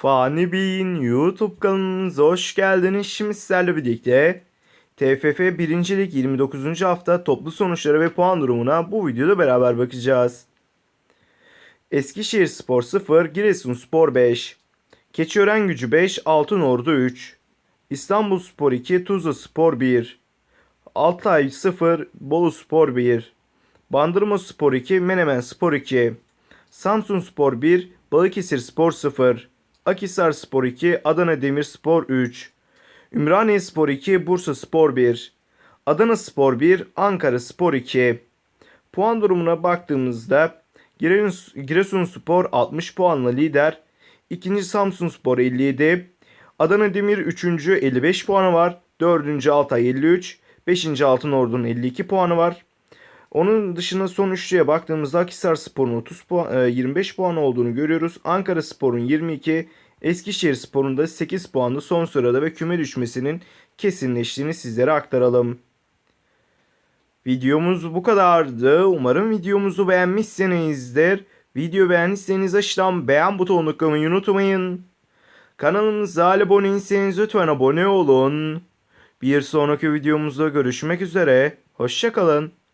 Fani Bey'in YouTube kanalımıza hoş geldiniz. Şimdi sizlerle birlikte TFF 1. Lig 29. hafta toplu sonuçları ve puan durumuna bu videoda beraber bakacağız. Eskişehir Spor 0, Giresunspor 5, Keçiören Gücü 5, Altınordu 3, İstanbul Spor 2, Tuzla Spor 1, Altay 0, Bolu Spor 1, Bandırma Spor 2, Menemen Spor 2, Samsun Spor 1, Balıkesir Spor 0, Akhisar Spor 2, Adana Demirspor 3, Ümraniye Spor 2, Bursa Spor 1, Adana Spor 1, Ankara Spor 2. Puan durumuna baktığımızda Giresun, Giresunspor 60 puanla lider. İkinci Samsunspor 57. Adana Demir 3. 55 puanı var. 4. Altay 53. 5. Altınordu'nun 52 puanı var. Onun dışında son üçlüye baktığımızda Akhisar Spor'un 30 puan, e, 25 puan olduğunu görüyoruz. Ankara Spor'un 22, Eskişehir Spor'un da 8 puanlı son sırada ve küme düşmesinin kesinleştiğini sizlere aktaralım. Videomuz bu kadardı. Umarım videomuzu beğenmişsinizdir. Video beğendiyseniz aşağıdan beğen butonuna tıklamayı unutmayın. Kanalımıza abone değilseniz lütfen abone olun. Bir sonraki videomuzda görüşmek üzere. Hoşçakalın.